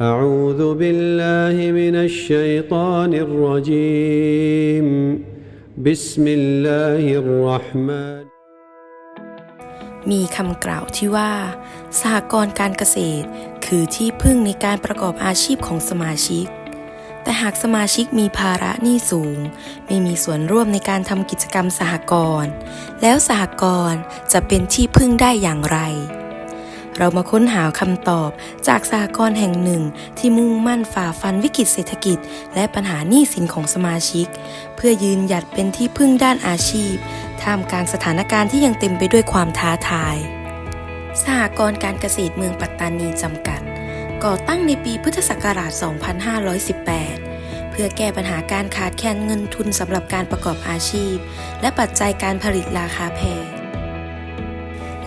أعوذ بالله من الشيطان الرجيم بسم الله الرحمن มีคำกล่าวที่ว่า สหกรณ์การเกษตร คือที่พึ่งในการประกอบอาชีพของสมาชิก แต่หากสมาชิกมีภาระหนี้สูง ไม่มีส่วนร่วมในการทำกิจกรรมสหกรณ์แล้วสหกรณ์จะเป็นที่พึ่งได้อย่างไร เรามาค้นหาคำตอบจากสหกรแห่งหนึ่ง ที่มุ่งมั่นฝ่าฟันวิกฤตเศรษฐกิจ และปัญหาหนี้สินของสมาชิก เพื่อยืนหยัดเป็นที่พึ่งด้านอาชีพ ท่ามกลางสถานการณ์ที่ยังเต็มไปด้วยความท้าทาย สหกรณ์การเกษตรเมืองปัตตานีจำกัด ก่อตั้งในปีพุทธศักราช 2518เพื่อแก้ปัญหาการขาดแคลนเงินทุนสำหรับการประกอบอาชีพ และปัจจัยการผลิตราคาแพง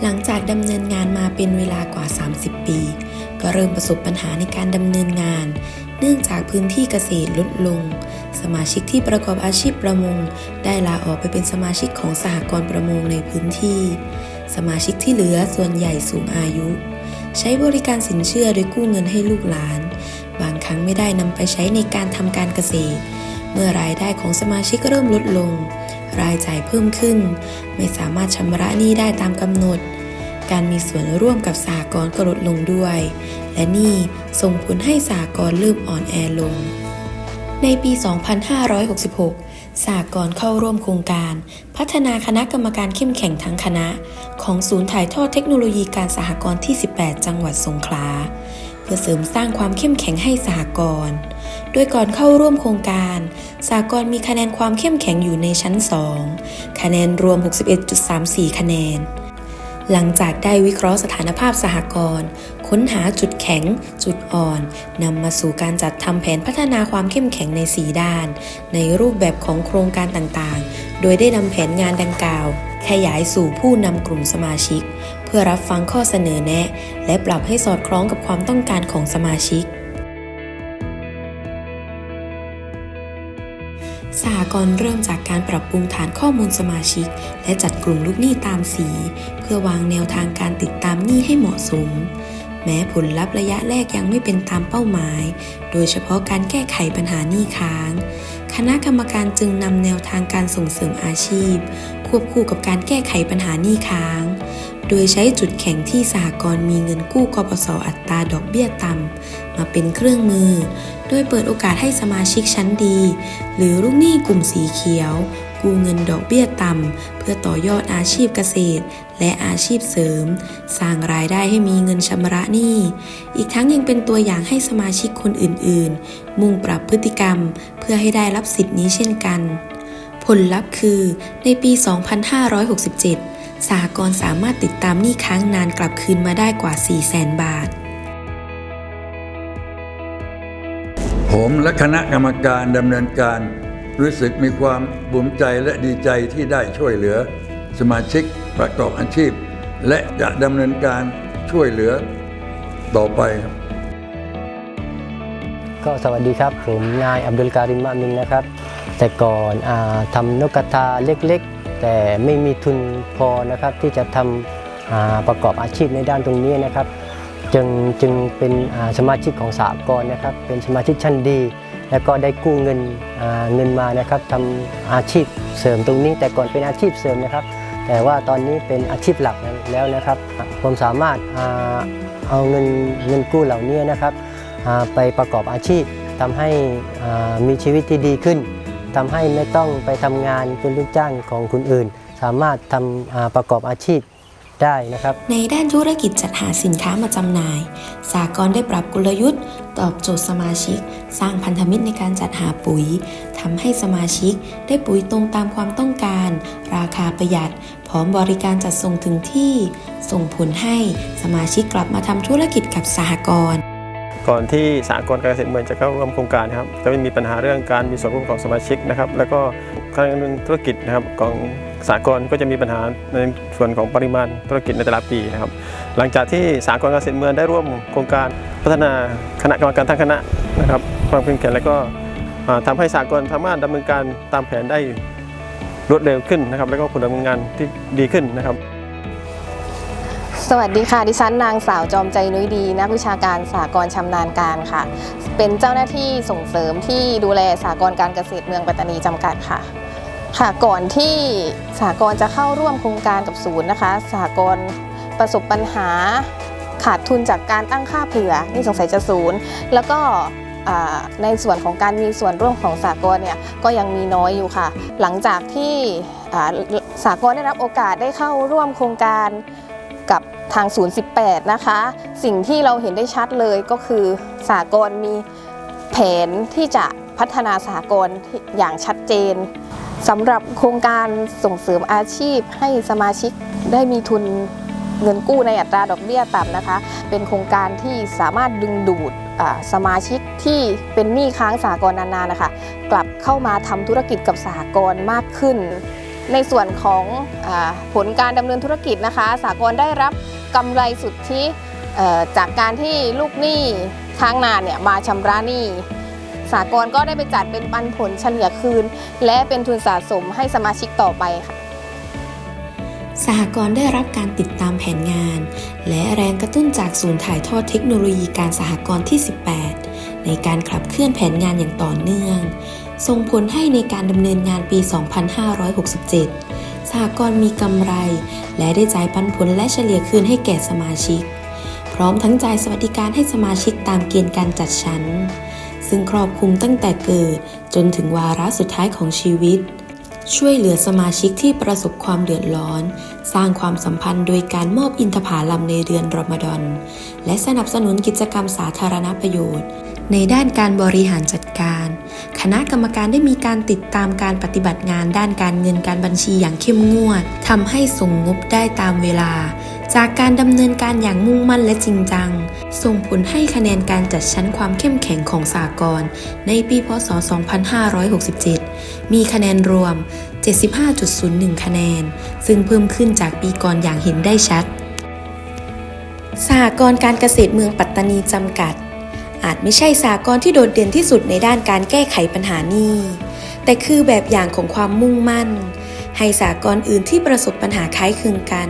หลังจากดำเนินงานมาเป็นเวลากว่า 30 ปี ก็เริ่มประสบปัญหาในการดำเนินงาน เนื่องจากพื้นที่เกษตรลดลง สมาชิกที่ประกอบอาชีพประมง ได้ลาออกไปเป็นสมาชิกของสหกรณ์ประมงในพื้นที่ สมาชิกที่เหลือส่วนใหญ่สูงอายุ ใช้บริการสินเชื่อโดยกู้เงินให้ลูกหลาน บางครั้งไม่ได้นำไปใช้ในการทำการเกษตร เมื่อรายได้ของสมาชิกเริ่มลดลง รายจ่ายเพิ่มขึ้น ไม่สามารถชำระหนี้ได้ตามกำหนด การมีส่วนร่วมกับสหกรณ์ก็ลดลงด้วย และนี่ส่งผลให้สหกรณ์เริ่มอ่อนแอลง ในปี 2566 สหกรณ์เข้าร่วมโครงการ พัฒนาคณะกรรมการเข้มแข็งทั้งคณะ ของศูนย์ถ่ายทอดเทคโนโลยีการสหกรณ์ที่ 18 จังหวัดสงขลา พื่อเสริมสร้างความเข้มแข็งให้สหกรณ์โดยก่อนเข้าร่วมโครงการสหกรณ์มีคะแนนความเข้มแข็งอยู่ในชั้น 2 คะแนนรวม 61.34 คะแนน หลังจากได้วิเคราะห์สถานภาพสหกรณ์ค้นหาจุดแข็ง จุดอ่อน นำมาสู่การจัดทำแผนพัฒนาความเข้มแข็งใน 4 ด้าน ในรูปแบบของโครงการต่างๆ โดยได้นำแผนงานดังกล่าว ขยายสู่ผู้นำกลุ่มสมาชิก เพื่อรับฟังข้อเสนอแนะ และปรับให้สอดคล้องกับความต้องการของสมาชิกสหกรณ์เริ่มจากการปรับปรุงฐานข้อมูลสมาชิก และจัดกลุ่มลูกหนี้ตามสี เพื่อวางแนวทางการติดตามหนี้ให้เหมาะสม แม้ผลลัพธ์ระยะแรกยังไม่เป็นตามเป้าหมาย โดยเฉพาะการแก้ไขปัญหาหนี้ค้าง คณะกรรมการจึงนำแนวทางการส่งเสริมอาชีพ ควบคู่กับการแก้ไขปัญหาหนี้ค้าง โดยใช้จุดแข็งที่สหกรณ์มีเงินกู้กปสอัตราดอกเบี้ยต่ำ มาเป็นเครื่องมือ โดยเปิดโอกาสให้สมาชิกชั้นดี หรือลูกหนี้กลุ่มสีเขียว กู้เงินดอกเบี้ยต่ำ เพื่อต่อยอดอาชีพเกษตร และอาชีพเสริม สร้างรายได้ให้มีเงินชำระหนี้ อีกทั้งยังเป็นตัวอย่างให้สมาชิกคนอื่นๆ มุ่งปรับพฤติกรรม เพื่อให้ได้รับสิทธินี้เช่นกัน ผลลัพธ์คือในปี 2567 สหกรณ์สามารถติดตามหนี้ค้างนานกลับคืนมาได้กว่า 400,000 บาท ผมและคณะกรรมการดำเนินการรู้สึกมีความภูมิใจและดีใจที่ได้ช่วยเหลือ สมาชิกประกอบอาชีพ และจะดำเนินการช่วยเหลือต่อไปครับ ก็สวัสดีครับ ผมนายอับดุลการิมมะมิงนะครับ แต่ก่อนอทำนกกระทาเล็กๆ แต่ไม่มีทุนพอนะครับที่จะทำประกอบอาชีพในด้านตรงนี้นะครับ จึงจึงเป็นสมาชิกของสากลนะครับ เป็นสมาชิกชั้นดี แล้วก็ได้กู้เงินเงินมานะครับทำอาชีพเสริมตรงนี้ แต่ก่อนเป็นอาชีพเสริมนะครับ แต่ว่าตอนนี้เป็นอาชีพหลักแล้วนะครับผมสามารถเอาเงินเงินกู้เหล่านี้นะครับไปประกอบอาชีพทำให้มีชีวิตที่ดีขึ้น ทำให้ไม่ต้องไปทำงานเป็นลูกจ้างของคนอื่น สามารถทำอ่าประกอบอาชีพได้นะครับ ในด้านธุรกิจจัดหาสินค้ามาจำหน่าย สากลได้ปรับกลยุทธ์ ตอบโจทย์สมาชิก สร้างพันธมิตรในการจัดหาปุ๋ยทำให้สมาชิกได้ปุ๋ยตรงตามความต้องการ ราคาประหยัด พร้อมบริการจัดส่งถึงที่ ส่งผลให้สมาชิกกลับมาทำธุรกิจกับสหกรณ์ ก่อนที่สากลการเกษตรเมืองจะเข้าร่วมโครงการนะครับจะไม่มีปัญหาเรื่องการมีส่วนร่วมของสมาชิกนะครับ แล้วก็การดำเนินธุรกิจนะครับของสากลก็จะมีปัญหาในส่วนของปริมาณธุรกิจในแต่ละปีนะครับ หลังจากที่สากลการเกษตรเมืองได้ร่วมโครงการพัฒนาคณะกรรมการทั้งคณะนะครับ ความเข้มแข็งแล้วก็อ่าทำให้สากลสามารถดำเนินการตามแผนได้รวดเร็วขึ้นนะครับ แล้วก็ผลดำเนินงานที่ดีขึ้นนะครับ สวัสดีค่ะ ดิฉันนางสาวจอมใจนุ้ยดี นักวิชาการสากลชำนาญการค่ะ เป็นเจ้าหน้าที่ส่งเสริมที่ดูแลสากลการเกษตรเมืองปัตตานีจำกัดค่ะ ค่ะก่อนที่สากลจะเข้าร่วมโครงการกับศูนย์นะคะสากลประสบปัญหาขาดทุนจากการตั้งค่าเผื่อนี่สงสัยจะศูนย์ แล้วก็ในส่วนของการมีส่วนร่วมของสากลเนี่ยก็ยังมีน้อยอยู่ค่ะ หลังจากที่สากลได้รับโอกาสได้เข้าร่วมโครงการกับ ทางศูนย์18 นะคะ สิ่งที่เราเห็นได้ชัดเลยก็คือสากลมีแผนที่จะพัฒนาสากลอย่างชัดเจนสำหรับโครงการส่งเสริมอาชีพให้สมาชิกได้มีทุนเงินกู้ในอัตราดอกเบี้ยต่ำนะคะ เป็นโครงการที่สามารถดึงดูดสมาชิกที่เป็นหนี้ค้างสหกรณ์นานๆนะคะ กลับเข้ามาทำธุรกิจกับสหกรณ์มากขึ้น ในส่วนของอผลการดำเนินธุรกิจนะคะสหกรณ์ได้รับ กำไรสุทธิจากการที่ลูกหนี้ค้างนานเนี่ยมาชำระหนี้สหกรณ์ก็ได้ไปจัดเป็นปันผลเฉลี่ยคืน และเป็นทุนสะสมให้สมาชิกต่อไปค่ะสหกรณ์ได้รับการติดตามแผนงาน และแรงกระตุ้นจากศูนย์ถ่ายทอดเทคโนโลยีการสหกรณ์ที่ 18 ในการขับเคลื่อนแผนงานอย่างต่อเนื่อง ส่งผลให้ในการดำเนินงานปี 2567 สหกรณ์มีกำไร และได้จ่ายปันผลและเฉลี่ยคืนให้แก่สมาชิก พร้อมทั้งจ่ายสวัสดิการให้สมาชิกตามเกณฑ์การจัดชั้น ซึ่งครอบคลุมตั้งแต่เกิดจนถึงวาระสุดท้ายของชีวิต ช่วยเหลือสมาชิกที่ประสบความเดือดร้อน สร้างความสัมพันธ์โดยการมอบอินทผลัมในเดือนรอมฎอนและสนับสนุนกิจกรรมสาธารณประโยชน์ ในด้านการบริหารจัดการ คณะกรรมการได้มีการติดตามการปฏิบัติงานด้านการเงินการบัญชีอย่างเข้มงวดทำให้ส่งงบได้ตามเวลา จากการดำเนินการอย่างมุ่งมั่นและจริงจัง ส่งผลให้คะแนนการจัดชั้นความเข้มแข็งของสากลในปีพศ 2567 มีคะแนนรวม 75.01 คะแนน ซึ่งเพิ่มขึ้นจากปีก่อนอย่างเห็นได้ชัดสหกรณ์การเกษตรเมืองปัตตานีจำกัด อาจไม่ใช่สหกรณ์ที่โดดเด่นที่สุดในด้านการแก้ไขปัญหานี้ แต่คือแบบอย่างของความมุ่งมั่น ให้สหกรณ์อื่นที่ประสบปัญหาคล้ายคลึงกัน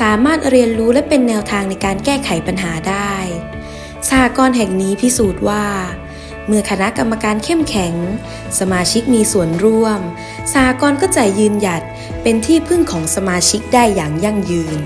สามารถเรียนรู้และเป็นแนวทางในการแก้ไขปัญหาได้สหกรณ์แห่งนี้พิสูจน์ว่าเมื่อคณะกรรมการเข้มแข็ง สมาชิกมีส่วนร่วมสหกรณ์ก็จะยืนหยัดเป็นที่พึ่งของสมาชิกได้อย่างยั่งยืน